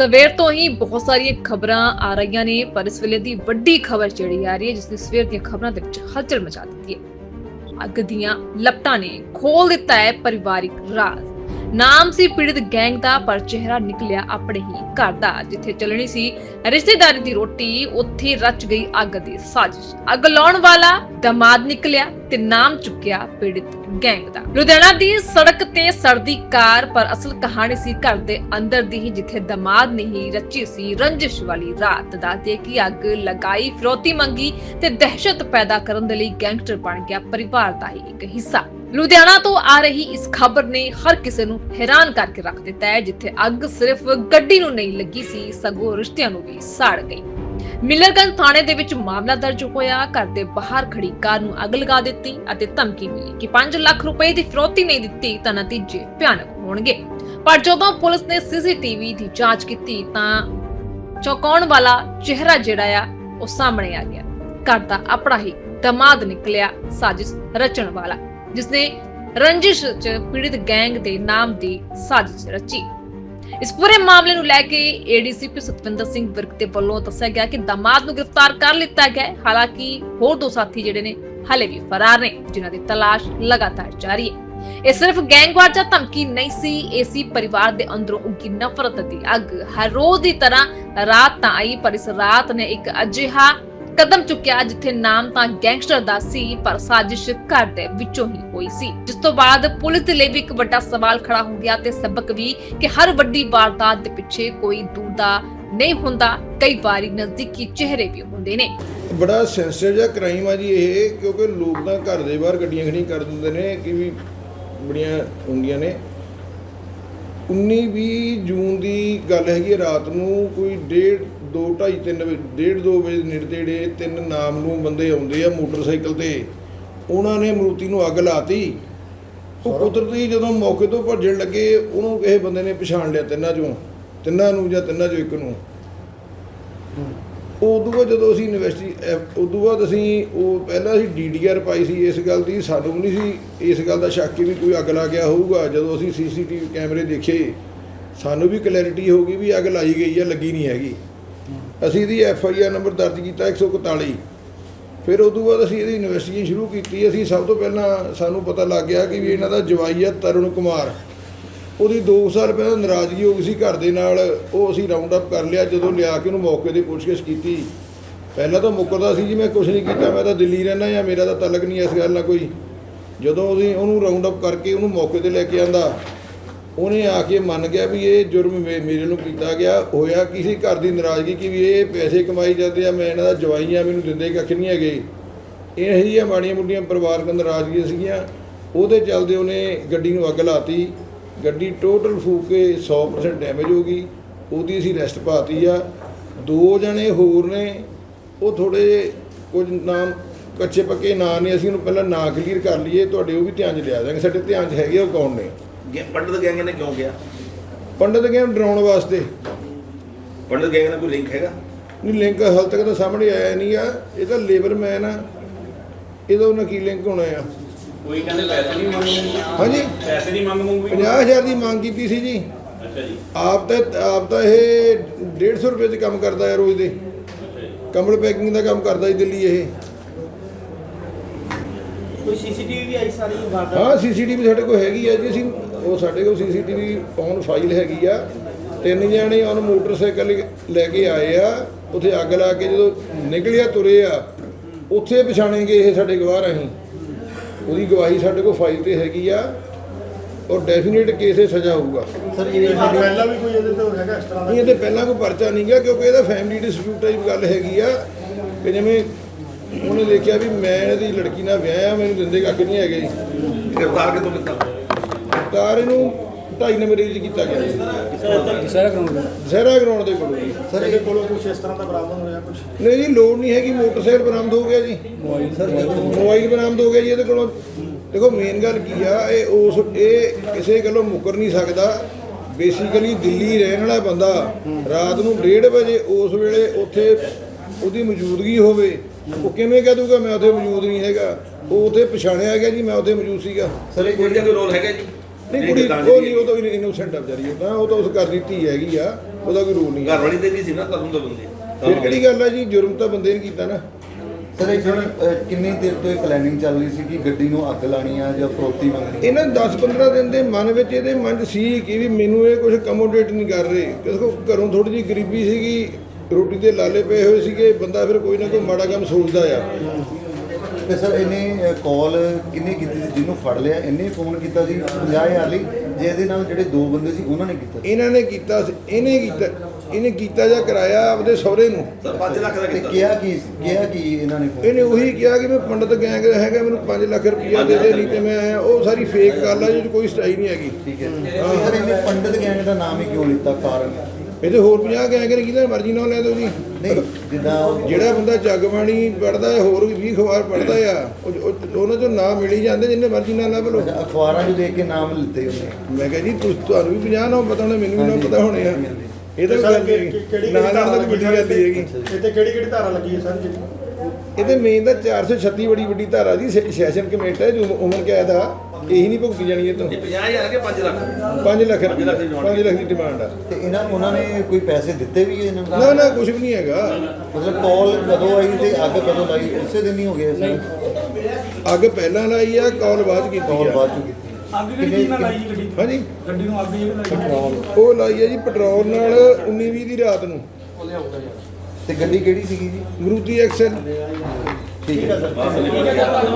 ਸਵੇਰ ਤੋਂ ਹੀ ਬਹੁਤ ਸਾਰੀਆਂ ਖਬਰਾਂ ਆ ਰਹੀਆਂ ਨੇ, ਪਰ ਇਸ ਵੇਲੇ ਦੀ ਵੱਡੀ ਖਬਰ ਜਿਹੜੀ ਆ ਰਹੀ ਹੈ ਜਿਸ ਨੇ ਸਵੇਰ ਦੀਆਂ ਖਬਰਾਂ ਦੇ ਵਿੱਚ ਹਲਚਲ ਮਚਾ ਦਿੱਤੀ ਹੈ। ਅੱਗ ਦੀਆਂ ਲਪਟਾਂ ਨੇ ਖੋਲ ਦਿੱਤਾ ਹੈ ਪਰਿਵਾਰਿਕ ਰਾਜ਼। ਨਾਮ ਸੀ ਪੀੜਿਤ ਗੈਂਗ ਦਾ, ਪਰ ਚਿਹਰਾ ਨਿਕਲਿਆ ਆਪਣੇ ਹੀ ਘਰ ਦਾ, ਜਿੱਥੇ ਚੱਲਣੀ ਸੀ ਰਿਸ਼ਤੇਦਾਰੀ ਦੀ ਰੋਟੀ, ਉੱਥੇ ਰਚ ਗਈ ਅੱਗ ਦੀ ਸਾਜ਼ਿਸ਼। ਅੱਗ ਲਾਉਣ ਵਾਲਾ ਦਮਾਦ ਨਿਕਲਿਆ ਤੇ ਨਾਮ ਚੁੱਕਿਆ ਪੀੜਿਤ ਗੈਂਗ ਦਾ। ਲੁਧਿਆਣਾ ਦੀ ਸੜਕ ਤੇ ਸੜਦੀ ਕਾਰ, ਪਰ ਅਸਲ ਕਹਾਣੀ ਸੀ ਘਰ ਦੇ ਅੰਦਰ ਦੀ ਹੀ, ਜਿੱਥੇ ਦਮਾਦ ਨੇ ਹੀ ਰਚੀ ਸੀ ਰੰਜਿਸ਼ ਵਾਲੀ ਰਾਤ ਦਾ। ਦੇ ਕਿ ਅੱਗ ਲਗਾਈ, ਫਿਰੋਤੀ ਮੰਗੀ ਤੇ ਦਹਿਸ਼ਤ ਪੈਦਾ ਕਰਨ ਦੇ ਲਈ ਗੈਂਗਸਟਰ ਬਣ ਗਿਆ, ਪਰਿਵਾਰ ਦਾ ਹੀ ਇੱਕ ਹਿੱਸਾ। ਲੁਧਿਆਣਾ ਤੋਂ ਆ ਰਹੀ ਇਸ ਖਬਰ ਨੇ ਹਰ ਕਿਸੇ ਨੂੰ ਹੈਰਾਨ ਕਰਕੇ ਰੱਖ ਦਿੱਤਾ ਹੈ, ਜਿੱਥੇ ਅੱਗ ਸਿਰਫ ਗੱਡੀ ਨੂੰ ਨਹੀਂ ਲੱਗੀ ਸੀ, ਸਗੋਂ ਰਿਸ਼ਤਿਆਂ ਨੂੰ ਵੀ ਸਾੜ ਗਈ। ਮਿਲਰਗੰਜ ਥਾਣੇ ਦੇ ਵਿੱਚ ਮਾਮਲਾ ਦਰਜ ਹੋਇਆ। ਘਰ ਦੇ ਬਾਹਰ ਖੜੀ ਕਾਰ ਨੂੰ ਅੱਗ ਲਗਾ ਦਿੱਤੀ ਅਤੇ ਧਮਕੀ ਮਿਲੀ ਕਿ 5 ਲੱਖ ਰੁਪਏ ਦੀ ਫਿਰੌਤੀ ਨਹੀਂ ਦਿੱਤੀ, ਤਾਂ ਨਤੀਜੇ ਭਿਆਨਕ ਹੋਣਗੇ। ਪਰ ਜਦੋਂ ਪੁਲਿਸ ਨੇ ਸੀਸੀਟੀਵੀ ਦੀ ਜਾਂਚ ਕੀਤੀ, ਤਾਂ ਚੌਕਾਉਣ ਵਾਲਾ ਚਿਹਰਾ ਜਿਹੜਾ ਆ, ਉਹ ਸਾਹਮਣੇ ਆ ਗਿਆ। ਘਰ ਦਾ ਆਪਣਾ ਹੀ ਦਮਾਦ ਨਿਕਲਿਆ, ਸਾਜ਼ਿਸ਼ ਰਚਣ ਵਾਲਾ। ਜਿਸਨੇ ਰੰਜਿਸ਼ ਚ ਪੀੜਿਤ ਗੈਂਗ ਦੇ ਨਾਮ ਦੀ ਸਾਜ਼ਿਸ਼ ਰਚੀ। ਇਸ ਪੂਰੇ ਮਾਮਲੇ ਨੂੰ ਲੈ ਕੇ ਏਡੀਸੀਪੀ ਸਤਵਿੰਦਰ ਸਿੰਘ ਵਿਰਕ ਦੇ ਵੱਲੋਂ ਦੱਸਿਆ ਗਿਆ ਕਿ ਦਮਾਦ ਨੂੰ ਗ੍ਰਿਫਤਾਰ ਕਰ ਲਿੱਤਾ ਗਿਆ ਹੈ। ਹਾਲਾਂਕਿ ਹੋਰ ਦੋ ਸਾਥੀ ਜਿਹੜੇ ਨੇ, ਹਲੇ ਵੀ ਫਰਾਰ ਨੇ, ਜਿਨ੍ਹਾਂ ਦੀ ਤਲਾਸ਼ ਲਗਾਤਾਰ ਜਾਰੀ ਹੈ। ਇਹ ਸਿਰਫ ਗੈਂਗਵਾਰ ਜਾਂ ਧਮਕੀ ਨਹੀਂ ਸੀ, ਇਹ ਸੀ ਪਰਿਵਾਰ ਦੇ ਅੰਦਰੋਂ ਉੱਗੀ ਨਫ਼ਰਤ ਦੀ ਅੱਗ। ਹਰ ਰੋਜ਼ ਦੀ ਤਰ੍ਹਾਂ ਰਾਤ ਤਾਂ ਆਈ, ਪਰ ਇਸ ਰਾਤ ਨੇ ਇੱਕ ਅਜਿਹਾ ਕਦਮ ਚੁੱਕਿਆ ਜਿੱਥੇ ਨਾਮ ਤਾਂ ਗੈਂਗਸਟਰ ਦਾ ਸੀ, ਪਰ ਸਾਜ਼ਿਸ਼ ਘਰ ਦੇ ਵਿੱਚੋਂ ਹੀ ਹੋਈ ਸੀ। ਜਿਸ ਤੋਂ ਬਾਅਦ ਪੁਲਿਸ ਦੇ ਲਈ ਵੀ ਇੱਕ ਵੱਡਾ ਸਵਾਲ ਖੜਾ ਹੋ ਗਿਆ ਤੇ ਸਬਕ ਵੀ ਕਿ ਹਰ ਵੱਡੀ ਵਾਰਦਾਤ ਦੇ ਪਿੱਛੇ ਕੋਈ ਦੂਰ ਦਾ ਨਹੀਂ ਹੁੰਦਾ, ਕਈ ਵਾਰੀ ਨਜ਼ਦੀਕੀ ਚਿਹਰੇ ਵੀ ਹੁੰਦੇ ਨੇ। ਬੜਾ ਸੈਂਸਿਟਿਵ ਜਿਹਾ ਕ੍ਰਾਈਮ ਆ ਜੀ ਇਹ, ਕਿਉਂਕਿ ਲੋਕ ਤਾਂ ਘਰ ਦੇ ਬਾਹਰ ਗੱਡੀਆਂ ਖੜੀਆਂ ਕਰ ਦਿੰਦੇ ਨੇ, ਕਿ ਵੀ ਬੜੀਆਂ ਹੁੰਦੀਆਂ ਨੇ। 19 20 ਜੂਨ ਦੀ ਗੱਲ ਹੈਗੀ ਰਾਤ ਨੂੰ ਕੋਈ 1:30 2 2:30 3 ਵਜੇ 1:30 2 ਵਜੇ ਨੇੜੇ ਤੇੜੇ ਤਿੰਨ ਨਾਮ ਨੂੰ ਬੰਦੇ ਆਉਂਦੇ ਆ ਮੋਟਰਸਾਈਕਲ ਤੇ। ਉਹਨਾਂ ਨੇ ਮਰੂਤੀ ਨੂੰ ਅੱਗ ਲਾਤੀ। ਉਹ ਕੁਦਰਤੀ ਜਦੋਂ ਮੌਕੇ ਤੋਂ ਭੱਜਣ ਲੱਗੇ ਉਹਨੂੰ ਕਿਸੇ ਬੰਦੇ ਨੇ ਪਛਾਣ ਲਿਆ ਤਿੰਨਾਂ ਚੋਂ। ਤਿੰਨਾਂ ਨੂੰ ਜਾਂ ਤਿੰਨਾਂ ਚੋਂ ਇੱਕ ਨੂੰ। ਉਦੋਂ ਬਾਅਦ ਜਦੋਂ ਅਸੀਂ ਇਨਵੈਸਟੀ ਉਦੋਂ ਬਾਅਦ ਅਸੀਂ ਉਹ ਪਹਿਲਾਂ ਅਸੀਂ ਡੀਡੀਆਰ ਪਾਈ ਸੀ ਇਸ ਗੱਲ ਦੀ। ਸਾਨੂੰ ਵੀ ਨਹੀਂ ਸੀ ਇਸ ਗੱਲ ਦਾ ਸ਼ੱਕ ਕਿ ਵੀ ਕੋਈ ਅੱਗ ਲਾ ਗਿਆ ਹੋਊਗਾ। ਜਦੋਂ ਅਸੀਂ ਸੀਸੀਟੀਵੀ ਕੈਮਰੇ ਦੇਖੇ ਸਾਨੂੰ ਵੀ ਕਲੈਰਿਟੀ ਹੋ ਗਈ ਵੀ ਅੱਗ ਲਾਈ ਗਈ ਆ ਲੱਗੀ ਨਹੀਂ ਹੈਗੀ। ਅਸੀਂ ਇਹਦੀ ਐਫ ਆਈ ਆਰ ਨੰਬਰ ਦਰਜ ਕੀਤਾ 141 ਫਿਰ ਉਦੋਂ ਬਾਅਦ ਅਸੀਂ ਇਹਦੀ ਇਨਵੈਸਟੀਗੇਸ਼ਨ ਸ਼ੁਰੂ ਕੀਤੀ। ਅਸੀਂ ਸਭ ਤੋਂ ਪਹਿਲਾਂ ਸਾਨੂੰ ਪਤਾ ਲੱਗ ਗਿਆ ਕਿ ਵੀ ਇਹਨਾਂ ਦਾ ਜਵਾਈ ਆ ਤਰੁਣ ਕੁਮਾਰ। ਉਹਦੀ 2 ਸਾਲ ਪਹਿਲਾਂ ਨਾਰਾਜ਼ਗੀ ਹੋ ਗਈ ਸੀ ਘਰ ਦੇ ਨਾਲ। ਉਹ ਅਸੀਂ ਰਾਉਂਡ ਅਪ ਕਰ ਲਿਆ, ਜਦੋਂ ਲਿਆ ਕੇ ਉਹਨੂੰ ਮੌਕੇ ਤੇ ਪੁੱਛਗਿੱਛ ਕੀਤੀ। ਪਹਿਲਾਂ ਤਾਂ ਮੁੱਕਰਦਾ ਸੀ ਜੀ, ਮੈਂ ਕੁਝ ਨਹੀਂ ਕੀਤਾ, ਮੈਂ ਤਾਂ ਦਿੱਲੀ ਰਹਿਣਾ ਜਾਂ ਮੇਰਾ ਤਾਂ ਤਲਕ ਨਹੀਂ ਇਸ ਗੱਲ ਨਾਲ ਕੋਈ। ਜਦੋਂ ਅਸੀਂ ਉਹਨੂੰ ਰਾਉਂਡ ਅਪ ਕਰਕੇ ਉਹਨੂੰ ਮੌਕੇ ਤੇ ਲੈ ਕੇ ਆਂਦਾ ਉਹਨੇ ਆ ਕੇ ਮੰਨ ਗਿਆ ਵੀ ਇਹ ਜੁਰਮ ਮੇ- ਮੇਰੇ ਨੂੰ ਕੀਤਾ ਗਿਆ, ਹੋਇਆ ਕਿਸੇ ਘਰ ਦੀ ਨਾਰਾਜ਼ਗੀ ਕਿ ਵੀ ਇਹ ਪੈਸੇ ਕਮਾਈ ਜਾਂਦੇ ਆ, ਮੈਂ ਇਹਨਾਂ ਦਾ ਜਵਾਈ ਆ, ਮੈਨੂੰ ਦਿੰਦੇ ਕੱਖ ਨਹੀਂ ਹੈਗੇ। ਇਹ ਜਿਹੀਆਂ ਮਾੜੀਆਂ ਮੁੱਢੀਆਂ ਪਰਿਵਾਰਕ ਨਾਰਾਜ਼ਗੀਆਂ ਸੀਗੀਆਂ। ਉਹਦੇ ਚੱਲਦੇ ਉਹਨੇ ਗੱਡੀ ਨੂੰ ਅੱਗ ਲਾਤੀ। ਗੱਡੀ ਟੋਟਲ ਫੂਕ ਕੇ 100% ਡੈਮੇਜ ਹੋ ਗਈ। ਉਹਦੀ ਅਸੀਂ ਰੈਸਟ ਪਾਤੀ ਆ। ਦੋ ਜਣੇ ਹੋਰ ਨੇ, ਉਹ ਥੋੜੇ ਕੁਝ ਨਾਮ ਕੱਚੇ ਪੱਕੇ ਨਾਂ ਨੇ, ਅਸੀਂ ਉਹਨੂੰ ਪਹਿਲਾਂ ਨਾਂ ਕਲੀਅਰ ਕਰ ਲਈਏ, ਤੁਹਾਡੇ ਉਹ ਵੀ ਧਿਆਨ 'ਚ ਲਿਆ ਦਾਂਗੇ ਸਾਡੇ ਧਿਆਨ 'ਚ ਹੈਗੇ ਉਹ ਕੌਣ ਨੇ? ਪੰਡਤ ਗੈਂਗ ਨੇ ਕਿਉਂ ਗਿਆ? ਪੰਡਤ ਗਏ ਡਰਾਉਣ ਵਾਸਤੇ। ਪੰਡਤ ਗੈਂਗ ਨਾਲ ਕੋਈ ਲਿੰਕ ਹੈਗਾ? ਨਹੀਂ ਲਿੰਕ ਹਾਲ ਤੱਕ ਤਾਂ ਸਾਹਮਣੇ ਆਇਆ ਨਹੀਂ ਆ। ਇਹ ਤਾਂ ਲੇਬਰ ਮੈਨ ਆ। ਇਹਦਾ ਉਹਨਾਂ ਕੀ ਲਿੰਕ ਹੋਣਾ ਆ? ਕੋਈ ਕਹਿੰਦੇ ਪੈਸੇ ਨਹੀਂ ਮੰਗਦੇ ਹਾਂਜੀ। ਪੈਸੇ ਦੀ ਮੰਗ ਮੰਗ ਵੀ 50000 ਦੀ ਮੰਗ ਕੀਤੀ ਸੀ ਜੀ। ਅੱਛਾ ਜੀ। ਆਪ ਤਾਂ ਆਪ ਤਾਂ ਇਹ 150 ਰੁਪਏ 'ਚ ਕੰਮ ਕਰਦਾ ਹੈ ਰੋਜ਼ ਦੇ। ਅੱਛਾ ਜੀ। ਕੰਬਲ ਪੈਕਿੰਗ ਦਾ ਕੰਮ ਕਰਦਾ ਜੀ ਦਿੱਲੀ ਇਹ। ਕੋਈ ਸੀਸੀਟੀਵੀ ਵੀ ਆਈ ਸਾਰੀ ਵਾਰਦਾਤ? ਹਾਂ ਸੀਸੀਟੀਵੀ ਸਾਡੇ ਕੋਲ ਹੈਗੀ ਆ ਜੀ। ਅਸੀਂ ਉਹ ਸਾਡੇ ਕੋਲ ਸੀਸੀਟੀਵੀ ਔਨ ਫਾਈਲ ਹੈਗੀ ਆ। ਤਿੰਨ ਜਣੇ ਔਨ ਮੋਟਰਸਾਈਕਲ ਲੈ ਕੇ ਆਏ ਆ। ਉੱਥੇ ਅੱਗ ਲਾ ਕੇ ਜਦੋਂ ਨਿਕਲਿਆ ਤੁਰੇ ਆ ਉੱਥੇ ਪਛਾਣੇਗੇ ਇਹ ਸਾਡੇ ਗਵਾਹ ਅਸੀਂ ਉਹਦੀ ਗਵਾਹੀ ਸਾਡੇ ਕੋਲ ਫਾਈਲ ਤੇ ਹੈਗੀ ਆ ਔਰ ਡੈਫੀਨੇਟ ਕੇਸ 'ਤੇ ਸਜ਼ਾ ਹੋਊਗਾ। ਸਰ ਇਹ ਪਹਿਲਾਂ ਵੀ ਕੋਈ ਇਹਦੇ ਤੇ ਹੈਗਾ ਇਸ ਤਰ੍ਹਾਂ ਦਾ? ਨਹੀਂ ਇਹਦੇ ਪਹਿਲਾਂ ਕੋਈ ਪਰਚਾ ਨਹੀਂ ਗਿਆ ਕਿਉਂਕਿ ਇਹਦਾ ਫੈਮਿਲੀ ਡਿਸਪਿਊਟ ਟਾਈਪ ਗੱਲ ਹੈਗੀ ਆ। ਕਿ ਜਿਵੇਂ ਉਹਨੇ ਦੇਖਿਆ ਵੀ ਮੈਂ ਇਹਦੀ ਲੜਕੀ ਨਾਲ ਵਿਆਹਿਆ ਮੈਨੂੰ ਦਿੰਦੇ ਕੱਖ ਨਹੀਂ ਹੈਗੇ। ਗ੍ਰਿਫਤਾਰ ਕਿਤੋਂ ਕੀਤਾ? ਤਾਂ ਇਹਨੂੰ ਢਾਈ ਨੰਬਰ ਏਜ ਕੀਤਾ ਗਿਆ। ਜੀ ਸਾਰਾ ਗਰਾਊਂਡ ਜ਼ਹਿਰਾ ਗਰਾਊਂਡ ਦੇ ਕੋਲ। ਸਰ ਇਹਦੇ ਕੋਲੋਂ ਕੁਝ ਇਸ ਤਰ੍ਹਾਂ ਦਾ ਬਰਾਮਦ ਹੋਇਆ ਕੁਝ ਨਹੀਂ ਜੀ ਲੋੜ ਨਹੀਂ ਹੈਗੀ ਮੋਟਰਸਾਈਕਲ ਬਰਾਮਦ ਹੋ ਗਿਆ ਜੀ। ਮੋਬਾਈਲ ਬਰਾਮਦ ਹੋ ਗਿਆ ਜੀ ਇਹਦੇ ਕੋਲੋਂ। ਦੇਖੋ ਮੇਨ ਗੱਲ ਕੀ ਆ ਇਹ ਉਸ ਇਹ ਕਿਸੇ ਗੱਲੋਂ ਮੁੱਕਰ ਨਹੀਂ ਸਕਦਾ। ਬੇਸਿਕਲੀ ਦਿੱਲੀ ਰਹਿਣ ਵਾਲਾ ਬੰਦਾ ਰਾਤ ਨੂੰ 1:30 ਵਜੇ ਉਸ ਵੇਲੇ ਉੱਥੇ ਉਹਦੀ ਮੌਜੂਦਗੀ ਹੋਵੇ। ਉਹ ਕਿਵੇਂ ਕਹਿ ਦੂਗਾ ਮੈਂ ਉੱਥੇ ਮੌਜੂਦ ਨਹੀਂ ਹੈਗਾ। ਉਹ ਉੱਥੇ ਪਛਾਣਿਆ ਗਿਆ ਜੀ ਮੈਂ ਉੱਥੇ ਮੌਜੂਦ ਸੀਗਾ। ਸਰ ਇਹ ਕੋਈ ਰੋਲ ਹੈਗਾ ਜੀ? ਨਹੀਂ ਕੁੜੀ ਉਹ ਨਹੀਂ ਉਹ ਤਾਂ ਇਨੋਸੈਂਟ ਆ ਵਿਚਾਰੀ ਉਹ ਤਾਂ ਉਹ ਤਾਂ ਉਸ ਘਰ ਦੀ ਧੀ ਹੈਗੀ ਆ ਉਹਦਾ ਕੋਈ ਰੂਲ ਨਹੀਂ ਘਰ ਵਾਲੀ ਤੇ ਵੀ ਸੀ ਨਾ ਤਾਂ ਬੰਦੇ। ਫਿਰ ਕਿਹੜੀ ਗੱਲ ਹੈ ਜੀ? ਜੁਰਮ ਤਾਂ ਬੰਦੇ ਨੇ ਕੀਤਾ ਨਾ। ਸਰ ਇਹ ਅਹ, ਕਿੰਨੀ ਦੇਰ ਤੋਂ ਇਹ ਪਲੈਨਿੰਗ ਚੱਲ ਰਹੀ ਸੀ ਕਿ ਗੱਡੀ ਨੂੰ ਅੱਗ ਲਾਣੀ ਆ ਜਾਂ ਫਰੋਤੀ ਮੰਗਣੀ ਇਹਨਾਂ 10-15 ਦਿਨ ਦੇ ਮਨ ਵਿੱਚ ਇਹਦੇ ਮਨ 'ਚ ਸੀ ਕਿ ਵੀ ਮੈਨੂੰ ਇਹ ਕੁਝ ਕਮੋਡੇਟ ਨਹੀਂ ਕਰ ਰਹੇ। ਕਿਉਂਕਿ ਘਰੋਂ ਥੋੜੀ ਜਿਹੀ ਗਰੀਬੀ ਸੀਗੀ ਰੋਟੀ ਦੇ ਲਾਲੇ ਪਏ ਹੋਏ ਸੀਗੇ ਬੰਦਾ ਫਿਰ ਕੋਈ ਨਾ ਕੋਈ ਮਾੜਾ ਕੰਮ ਸੋਚਦਾ ਆ। ਤੇ ਸਰ ਇਹਨੇ ਕਾਲ ਕਿੰਨੇ ਕੀਤੀ ਸੀ? ਜਿਹਨੂੰ ਫੜ ਲਿਆ ਇਹਨੇ ਫੋਨ ਕੀਤਾ ਸੀ 50000 ਲਈ ਜੇ ਇਹਦੇ ਨਾਲ ਜਿਹੜੇ ਦੋ ਬੰਦੇ ਸੀ ਉਹਨਾਂ ਨੇ ਕੀਤਾ ਇਹਨਾਂ ਨੇ ਕੀਤਾ ਸੀ ਇਹਨੇ ਕੀਤਾ ਇਹਨੇ ਕੀਤਾ ਜਾਂ ਕਰਾਇਆ ਆਪਦੇ ਸਹੁਰੇ ਨੂੰ। ਸਰ 5 ਲੱਖ ਦਾ ਤੇ ਕੀਤਾ। ਕਿਹਾ ਕੀ ਕਿਹਾ ਕੀ ਇਹਨਾਂ ਨੇ? ਇਹਨੇ ਉਹੀ ਕਿਹਾ ਕਿ ਮੈਂ ਪੰਡਤ ਗੈਂਗ ਦਾ ਹੈਗਾ ਮੈਨੂੰ 5 ਲੱਖ ਰੁਪਈਆ ਦੇ ਦੇ ਨਹੀਂ ਤੇ ਮੈਂ ਆਇਆ। ਉਹ ਸਾਰੀ ਫੇਕ ਗੱਲ ਆ ਜਿਹਦੇ 'ਚ ਕੋਈ ਸਟਾਈ ਨਹੀਂ ਹੈਗੀ। ਠੀਕ ਹੈ। ਸਰ ਇਹਨੇ ਪੰਡਤ ਗੈਂਗ ਦਾ ਨਾਮ ਹੀ ਕਿਉਂ ਲਿੱਤਾ? ਕਾਰਨ? ਇਹਦੇ ਹੋਰ 50 ਗੈਂਗ ਨੇ ਕਿਹਦਾ ਮਰਜ਼ੀ ਨਾਲ ਲੈ ਦੋ ਜੀ। ਨਹੀਂ ਜਿੱਦਾਂ ਜਿਹੜਾ ਬੰਦਾ ਜਗਬਾਣੀ ਪੜਦਾ ਹੈ ਹੋਰ ਵੀ 20 ਅਖਬਾਰ ਪੜਦਾ ਆ ਉਹ- ਉਹ- ਉਹਨਾਂ ਚੋਂ ਨਾਮ ਮਿਲ ਜਾਂਦੇ ਜਿੰਨੇ ਮਰਜ਼ੀ ਨਾਲ ਲੱਭ ਲਓ। ਅੱਛਾ, ਅਖਬਾਰਾਂ 'ਚ ਦੇਖ ਕੇ ਨਾਮ ਲਿੱਤੇ ਉਹਨੇ। ਮੈਂ ਕਿਹਾ ਜੀ ਤੁਸ- ਤੁਹਾਨੂੰ ਵੀ 50 ਨਾਮ ਪਤਾ ਹੋਣੇ ਮੈਨੂੰ ਵੀ ਹਾਂਜੀ, ਪਤਾ ਹੋਣੇ ਆ। ਇਹ ਤਾਂ ਗੱਲ ਨਹੀਂ ਕਿਹੜੀ ਹੈਗੀ ਨਾਲ ਨਾਲ ਤਾਂ ਵੱਡੀ ਗੱਲ ਨਹੀਂ ਹੈਗੀ। ਇੱਥੇ ਕਿਹੜੀ ਕਿਹੜੀ ਧਾਰਾ ਲੱਗੀ ਹੈ ਸਰ ਜੀ? ਇਹਦੇ ਮੇਨ ਦਾ 436 ਬੜੀ ਵੱਡੀ ਧਾਰਾ ਜੀ ਸੈ- ਸੈਸ਼ਨ ਕਮੇਟੀ ਹੈ ਜੋ ਉਮਰ ਕੈਦ ਆ। ਇਹੀ ਨਹੀਂ ਭੁਗਤੀ ਜਾਣੀ ਇਹ ਤੋਂ। ਇਹ 50000 ਕੇ 5 ਲੱਖ। 5 ਲੱਖ ਪੰਜ ਲੱਖ ਦੀ demand 5 ਲੱਖ ਦੀ ਡਿਮਾਂਡ ਆ। ਤੇ ਇਹਨਾਂ ਉਹਨਾਂ ਨੇ ਕੋਈ ਪੈਸੇ ਦਿੱਤੇ ਵੀ ਇਹਨਾਂ ਨੂੰ ਨਾ ਨਾ ਕੁਝ ਵੀ ਨਹੀਂ ਹੈਗਾ। ਮਤਲਬ ਕਾਲ ਕਦੋਂ ਆਈ ਤੇ ਅੱਗ ਕਦੋਂ ਲਾਈ? ਉਸੇ ਦਿਨ ਹੀ ਹੋ ਗਿਆ ਸਰ ਅੱਗ ਪਹਿਲਾਂ ਲਾਈ ਆ ਕਾਲ ਬਾਅਦ ਕੀਤੀ ਕਾਲ ਆ। ਬਾਅਦ ਚ ਕੀਤੀ। ਅੱਗ ਕਿਹੜੀ ਨਾਲ ਲਾਈ ਜੀ ਗੱਡੀ? ਹਾਂਜੀ। ਗੱਡੀ ਨੂੰ ਅੱਗ ਜਿਹੜੀ ਲਾਈ ਉਹ ਲਾਈ ਆ ਜੀ ਪੈਟਰੋਲ ਨਾਲ 19 20 ਦੀ ਰਾਤ ਨੂੰ। ਤੇ ਗੱਡੀ ਕਿਹੜੀ ਸੀਗੀ ਜੀ? ਮਰੂਤੀ ਐਕਸਲ ਠੀਕ ਹੈ। ਸਰ